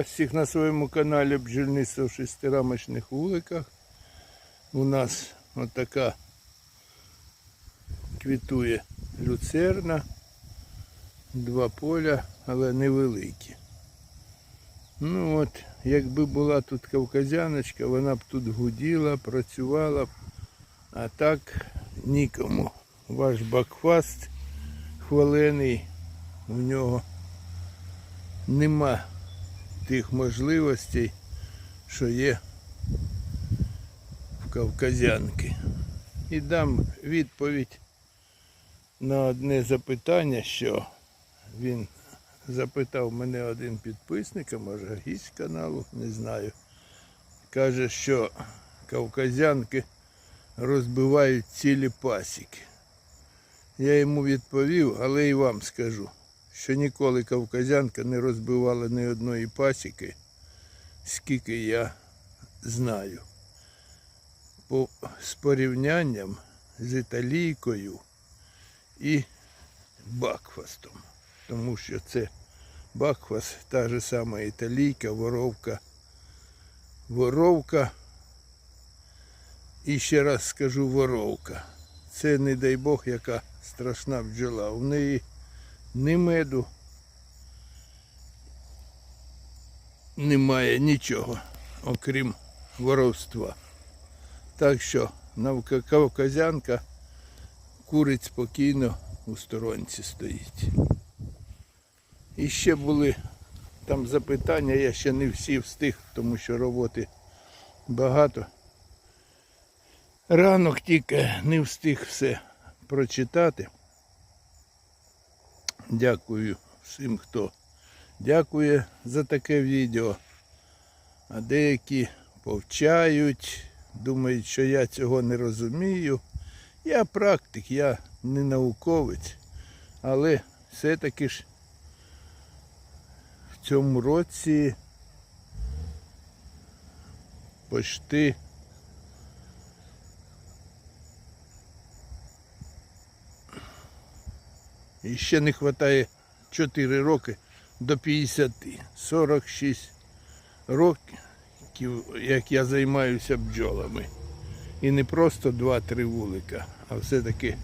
вас всіх на своєму каналі бджільництво в шестирамочних вуликах. У нас отака квітує люцерна, два поля, але невеликі. Ну от, якби була тут кавказяночка, вона б тут гуділа, працювала б, а так нікому. Ваш бакфаст хвалений, у нього нема тих можливостей, що є в кавказянки. І дам відповідь на одне запитання, що він запитав мене один підписник, а може гість каналу, не знаю. Каже, що кавказянки розбивають цілі пасіки. Я йому відповів, але і вам скажу, що ніколи кавказянка не розбивала ні одної пасіки, скільки я знаю. По, з порівнянням з італійкою і бакфастом. Тому що це бакфаст, та ж сама італійка, воровка. Воровка. І ще раз скажу воровка. Це, не дай Бог, яка страшна бджола. У неї ні меду, немає нічого, окрім воровства. Так що кавказянка курить спокійно у сторонці стоїть. І ще були там запитання, я ще не всі встиг, тому що роботи багато. Ранок тільки не встиг все прочитати. Дякую всім, хто дякує за таке відео. А деякі повчають, думають, що я цього не розумію. Я практик, я не науковець, але все-таки ж в цьому році почти І ще не вистачає 4 роки до 50. 46 років, як я займаюся бджолами. І не просто 2-3 вулика, а все-таки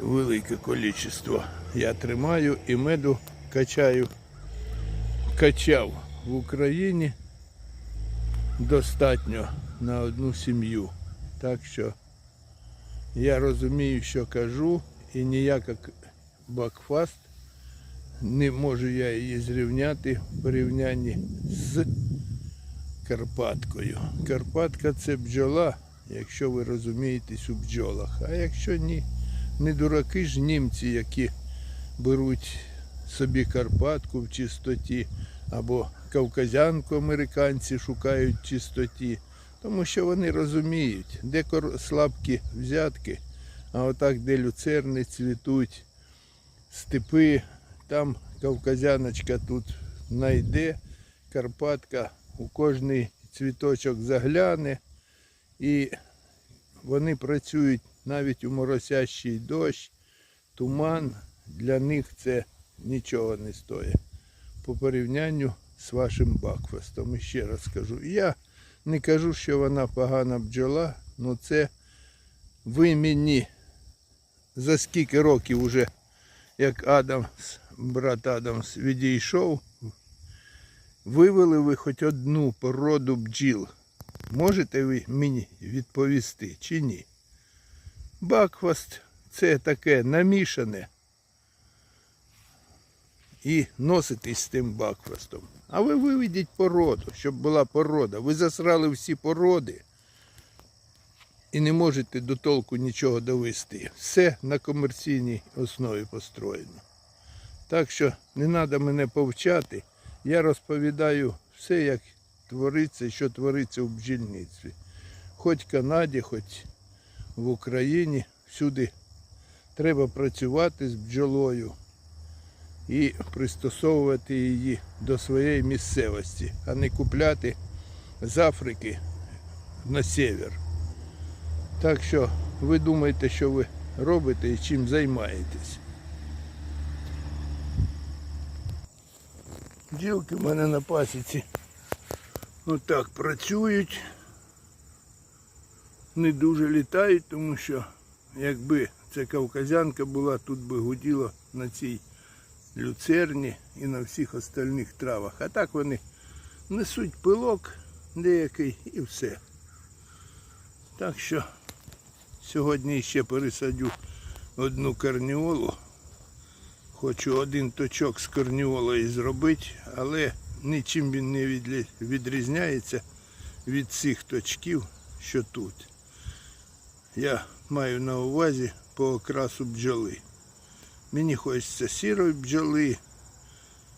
велике кількість я тримаю і меду качаю. Качав в Україні достатньо на одну сім'ю. Так що я розумію, що кажу, і ніяка бакфаст не можу я її зрівняти в порівнянні з Карпаткою. Карпатка це бджола, якщо ви розумієтесь у бджолах. А якщо ні, не дураки ж німці, які беруть собі Карпатку в чистоті, або кавказянку американці шукають в чистоті, тому що вони розуміють, де слабкі взятки, а отак, де люцерни цвітуть, степи, там кавказяночка тут знайде, Карпатка у кожний цвіточок загляне, і вони працюють навіть у моросящий дощ, туман, для них це нічого не стоїть. По порівнянню з вашим бакфестом. І ще раз скажу, я не кажу, що вона погана бджола, але це ви мені за скільки років уже, як Адамс, брат Адамс відійшов, вивели ви хоч одну породу бджіл. Можете ви мені відповісти чи ні? Бакфаст це таке намішане. І носитесь з тим бакфастом. А ви виведіть породу, щоб була порода. Ви засрали всі породи і не можете до толку нічого довести. Все на комерційній основі построєно. Так що не треба мене повчати. Я розповідаю все, як твориться що твориться в бджільництві. Хоч в Канаді, хоч в Україні, всюди треба працювати з бджолою і пристосовувати її до своєї місцевості, а не купляти з Африки на север. Так що ви думаєте, що ви робите і чим займаєтесь. Бджілки в мене на пасіці отак працюють. Не дуже літають, тому що якби це кавказянка була, тут би гуділо на цій люцерні і на всіх остальних травах. А так вони несуть пилок деякий і все. Так що сьогодні ще пересадю одну карніолу. Хочу один точок з корніолою зробити, але нічим він не відрізняється від цих точків, що тут. Я маю на увазі по окрасу бджоли. Мені хочеться сірої бджоли,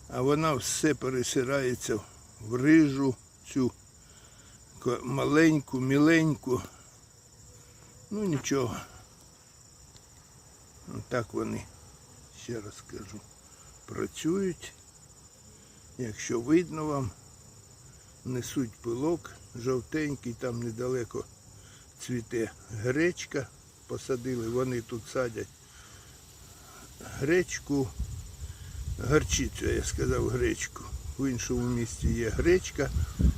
а вона все пересирається в рижу, цю маленьку, міленьку. Ну нічого. Так вони, ще раз кажу, працюють. Якщо видно вам, несуть пилок жовтенький, там недалеко цвіте гречка. Посадили, вони тут садять гречку, гарчицю, я сказав гречку. В іншому місці є гречка,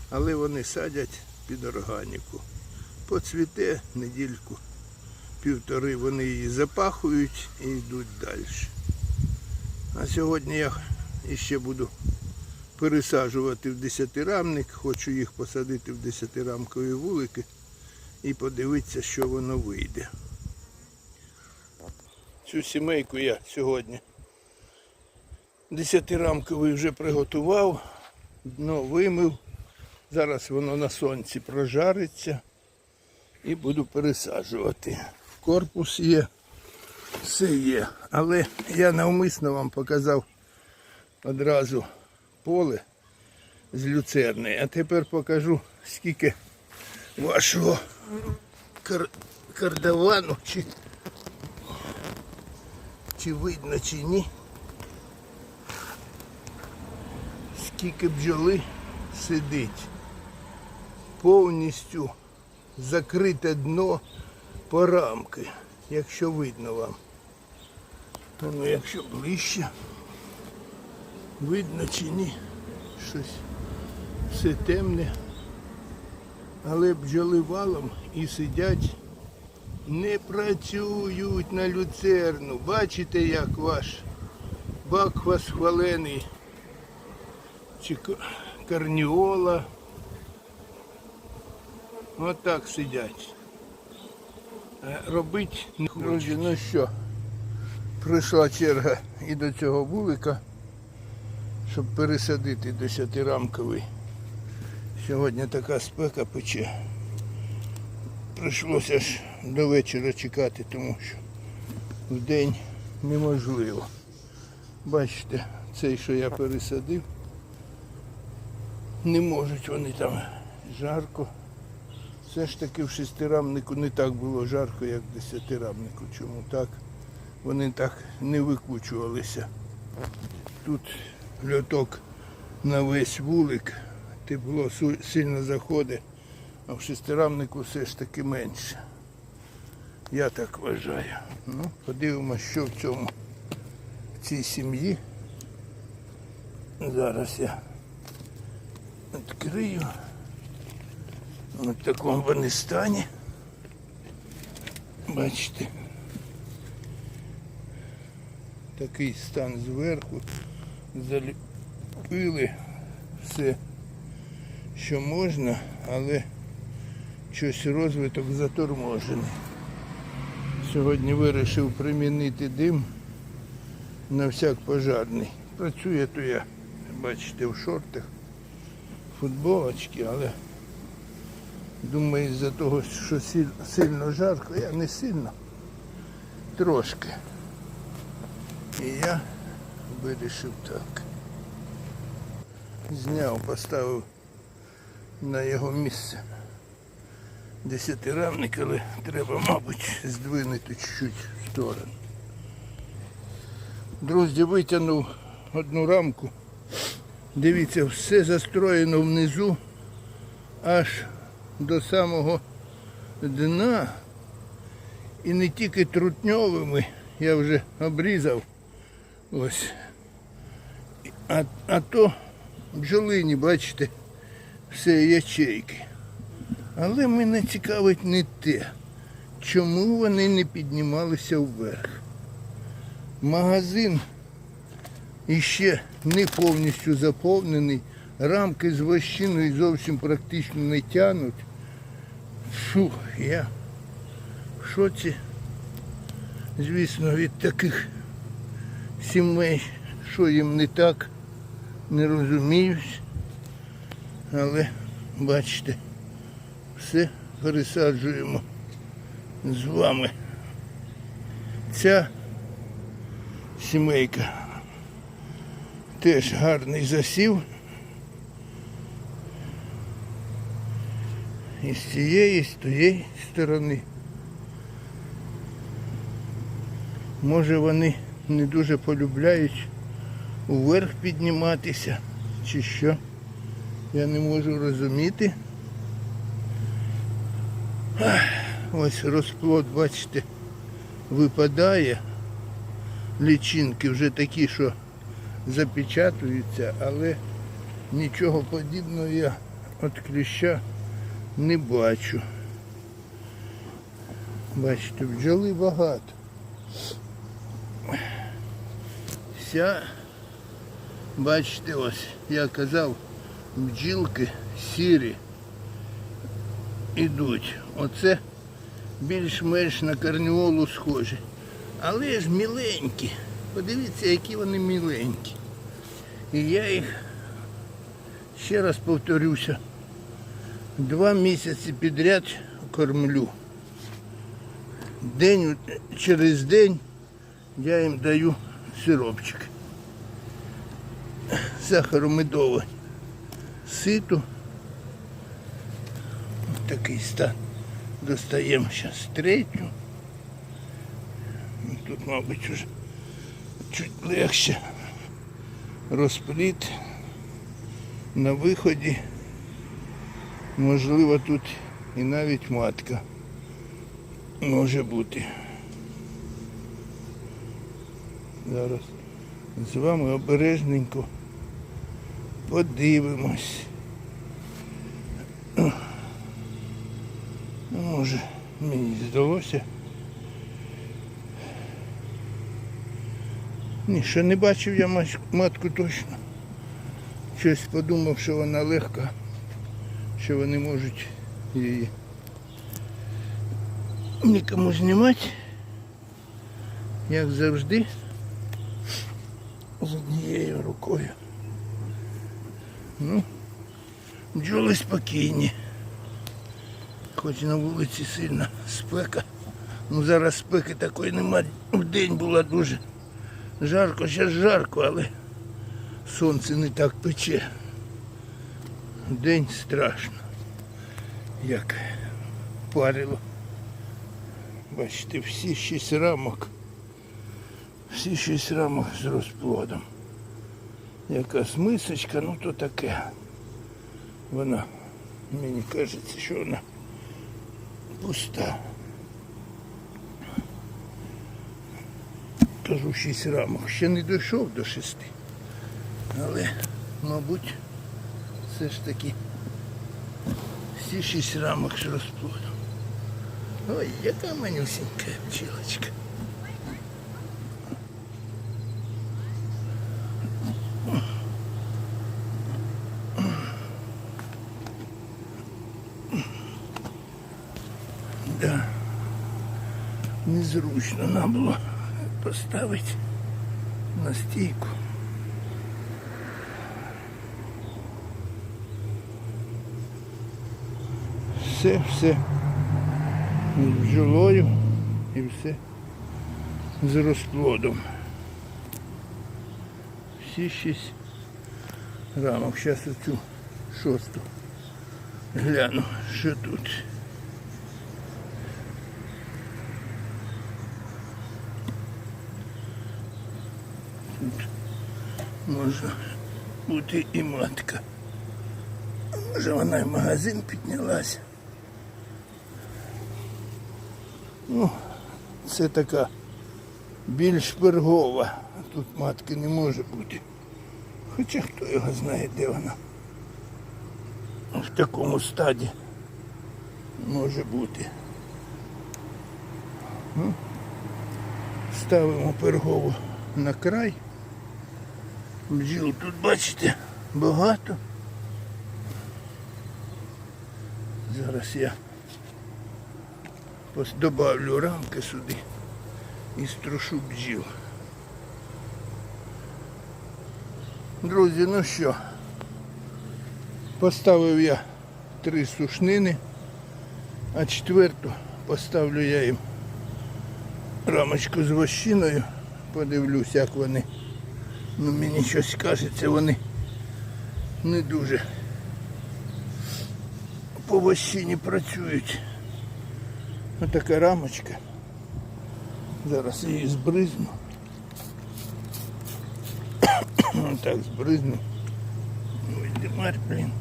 але вони садять під органіку. Поцвіте недільку, півтори вони її запахують і йдуть далі. А сьогодні я іще буду пересаджувати в десятирамник, хочу їх посадити в десятирамкові вулики і подивитися, що воно вийде. Цю сімейку я сьогодні десятирамковий вже приготував, дно вимив. Зараз воно на сонці прожариться і буду пересаджувати. Корпус є, все є. Але я навмисно вам показав одразу поле з люцерни. А тепер покажу, скільки вашого кар... кардавану, чи... чи видно, чи ні. Скільки бджоли сидить. Повністю закрите дно по рамки, якщо видно вам. Ну, якщо ближче, видно чи ні, щось все темне. Але бджоли валом і сидять, не працюють на люцерну. Бачите, як ваш бак вас хвалений. Чи к- карніола. Отак сидять. А робить не хочуть. Друзі, ну що, прийшла черга і до цього вулика, щоб пересадити десятирамковий. Сьогодні така спека пече. Прийшлося ж до вечора чекати, тому що в день неможливо. Бачите, цей, що я пересадив, не можуть вони там жарко. Все ж таки в шестирамнику не так було жарко, як в десятирамнику. Чому так? Вони так не викучувалися. Тут льоток на весь вулик, тепло сильно заходить, а в шестирамнику все ж таки менше. Я так вважаю. Ну, подивимося, що в цьому в цій сім'ї. Зараз я відкрию. В такому вони стані. Бачите. Такий стан зверху. Заліпили все, що можна, але щось розвиток заторможений. Сьогодні вирішив примінити дим на всяк пожарний. Працює то я, бачите, в шортах, футболочки, але думаю, з-за того, що сильно жарко, я не сильно, трошки. І я вирішив так. Зняв, поставив на його місце десятирамник, але треба, мабуть, здвинути чуть-чуть в сторону. Друзі, витягнув одну рамку. Дивіться, все застроєно внизу аж до самого дна. І не тільки трутньовими, я вже обрізав. Ось. А, а то бджолині, бачите, все ячейки. Але мене цікавить не те, чому вони не піднімалися вверх. Магазин іще не повністю заповнений, рамки з вощиною зовсім практично не тянуть. Фу, я в шоці, звісно, від таких сімей, що їм не так, не розуміють. Але бачите, все пересаджуємо з вами. Ця сімейка теж гарний засів. І з цієї, і з тієї сторони. Може вони не дуже полюбляють уверх підніматися, чи що. Я не можу розуміти. Ось розплод, бачите, випадає. Лічинки вже такі, що запечатуються, але нічого подібного я від кліща не бачу. Бачите, бджоли багато. Вся, бачите, ось, я казав, бджілки сірі ідуть. Оце більш-менш на карніолу схожі. Але ж міленькі. Подивіться, які вони міленькі. І я їх, ще раз повторюся, два місяці підряд кормлю. День через день я їм даю сиропчик. Сахаромедовий ситу. Ось Такий стан. Достаємо зараз третю. Ну, Тут, мабуть, вже чуть легше. Розпліт на виході. Можливо, тут і навіть матка може бути. Зараз з вами обережненько подивимось. Ну, Може, мені здалося. Ні, ще не бачив я матку точно. Щось подумав, що вона легка, що вони можуть її нікому знімати, як завжди, з однією рукою. Ну, бджоли спокійні. Хоч на вулиці сильна спека. Ну зараз спеки такої немає. В день була дуже жарко, зараз жарко, але сонце не так пече. День страшно. Як парило. Бачите, всі шість рамок. Всі шість рамок з розплодом. Якась мисочка, ну то таке. Вона, мені кажеться, що вона пуста. Кажу шість рамок. Ще не дійшов до шести. Але, мабуть, все ж таки всі шість рамок з розплодом. Ой, яка манюсенька пчелочка. Да. Незручно нам було поставити на стійку. Все, все бджолою і все з розплодом. Всі шість рамок. Зараз оцю шосту гляну, що тут. Тут може бути і матка. Може вона в магазин піднялася. Ну, це така більш пергова. Тут матки не може бути. Хоча хто його знає, де вона. В такому стаді може бути. Ну, ставимо пергову на край. Бджіл тут, бачите, багато. Зараз я пос- добавлю рамки сюди і струшу бджіл. Друзі, ну що, поставив я три сушнини, а четверту поставлю я їм рамочку з вощиною. Подивлюсь, як вони. Ну мені щось кажеться, вони не дуже по вощині працюють. Ось така рамочка. Зараз її збризну. Так, збризну. Ой, димарь, блін.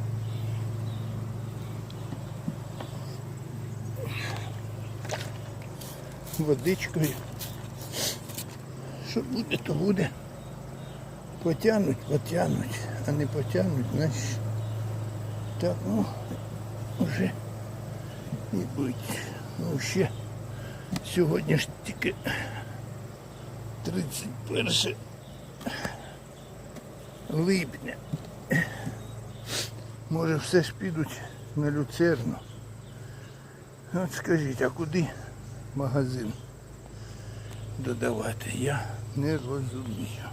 Водичкою. Що буде, то буде. Потягнуть, потягнуть, а не потягнуть, значить. Так, ну, вже і будь. Ну ще сьогодні ж тільки 31 липня. Може все ж підуть на люцерну. От скажіть, а куди магазин додавати? Я не розумію.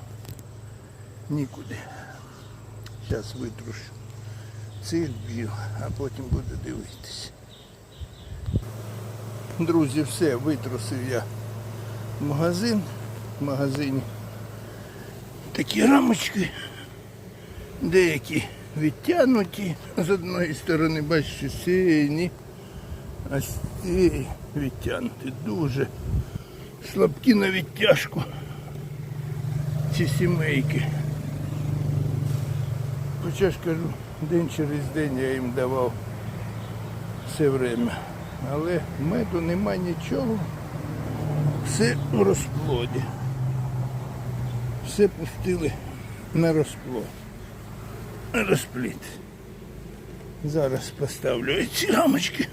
Нікуди. Зараз витрушу цих б'ю, а потім буду дивитися. Друзі, все, витрусив я магазин. В магазині такі рамочки, деякі відтягнуті з одної сторони, бачите, сині, а цієї відтягнуті. Дуже слабкі на відтяжку ці сімейки. Хоча ж кажу, день через день я їм давав все время. Але меду нема нічого. Все в розплоді. Все пустили на розплод. На розплід. Зараз поставлю ці рамочки.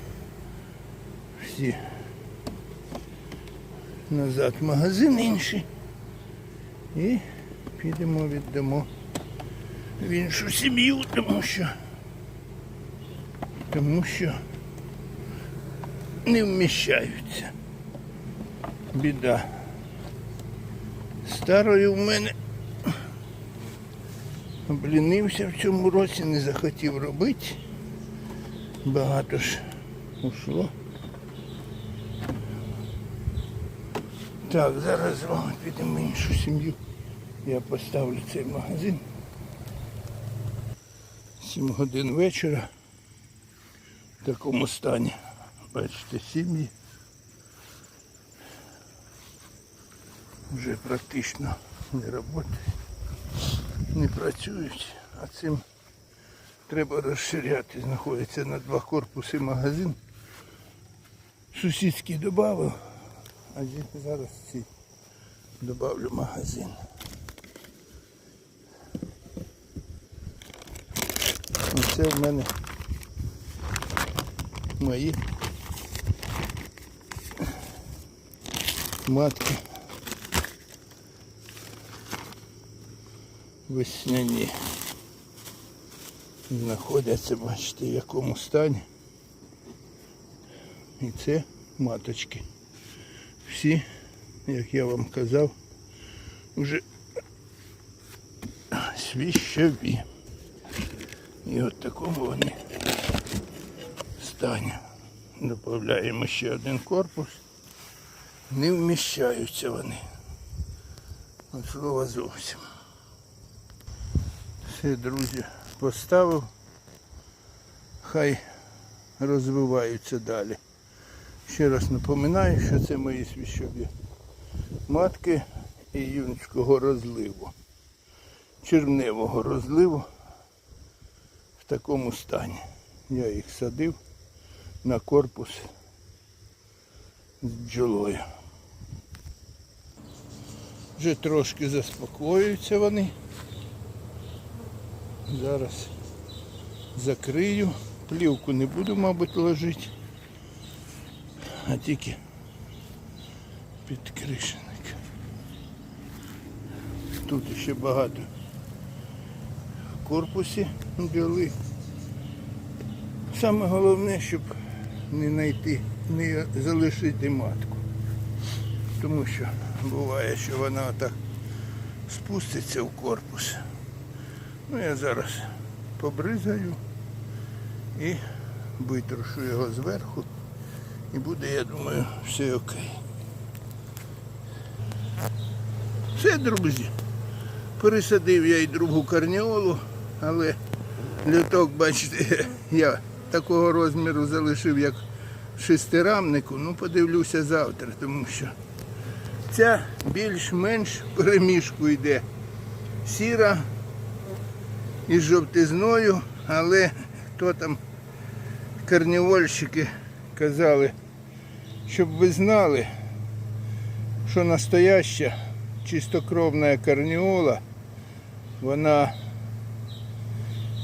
Всі назад магазин інший. І підемо віддамо в іншу сім'ю, тому що тому що не вміщаються. Біда. Старої в мене облінився в цьому році, не захотів робити. Багато ж ушло. Так, зараз з вами підемо іншу сім'ю. Я поставлю цей магазин. 7 годин вечора в такому стані. Бачите, сім'ї вже практично не працюють, не працюють, а цим треба розширяти. Знаходиться на два корпуси магазин. Сусідський додав, а зараз ці додавлю магазин. Оце в мене мої матки весняні. Знаходяться, бачите, в якому стані. І це маточки. Всі, як я вам казав, вже свіщові. І от такому вони стані. Додаємо ще один корпус. Не вміщаються вони. От слова зовсім. Все, друзі, поставив. Хай розвиваються далі. Ще раз напоминаю, що це мої свіщові матки іюнського розливу. Червневого розливу в такому стані. Я їх садив на корпус з бджолою. Вже трошки заспокоюються вони. Зараз закрию. Плівку не буду, мабуть, ложити, а тільки підкришеник. Тут ще багато в корпусі бджоли. Саме головне, щоб не знайти, не залишити матку. Тому що буває, що вона так спуститься в корпус. Ну я зараз побризаю і витрушу його зверху. І буде, я думаю, все окей. Все, друзі. Пересадив я і другу карніолу, але люток, бачите, я такого розміру залишив, як шестирамнику. Ну, подивлюся завтра, тому що ця більш-менш перемішку йде. Сіра із жовтизною, але хто там карнівольщики казали, щоб ви знали, що настояща чистокровна карніола, вона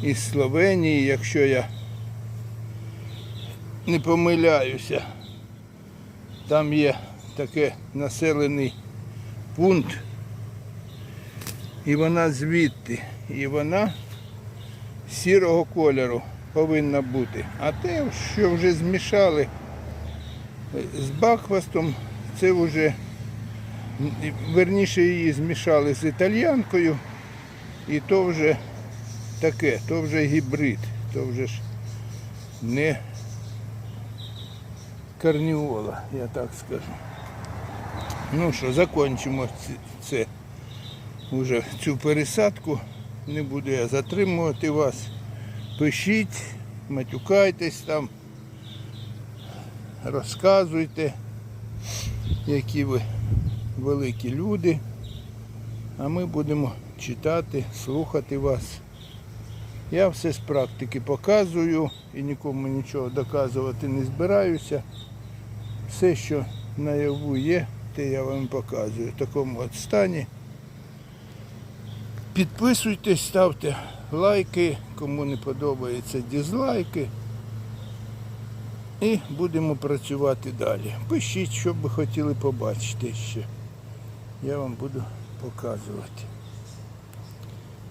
із Словенії, якщо я не помиляюся, там є таке населений пункт, і вона звідти, і вона сірого кольору повинна бути. А те, що вже змішали з баквастом, це вже верніше її змішали з італьянкою, і то вже таке, то вже гібрид, то вже ж не карніола, я так скажу. Ну що, закінчимо це вже цю пересадку. Не буду я затримувати вас. Пишіть, матюкайтесь там, розказуйте, які ви великі люди. А ми будемо читати, слухати вас. Я все з практики показую і нікому нічого доказувати не збираюся. Все, що наяву є, те я вам показую в такому от стані. Підписуйтесь, ставте лайки, кому не подобається дізлайки. І будемо працювати далі. Пишіть, що б ви хотіли побачити ще. Я вам буду показувати.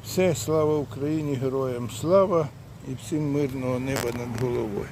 Все, слава Україні, героям слава і всім мирного неба над головою.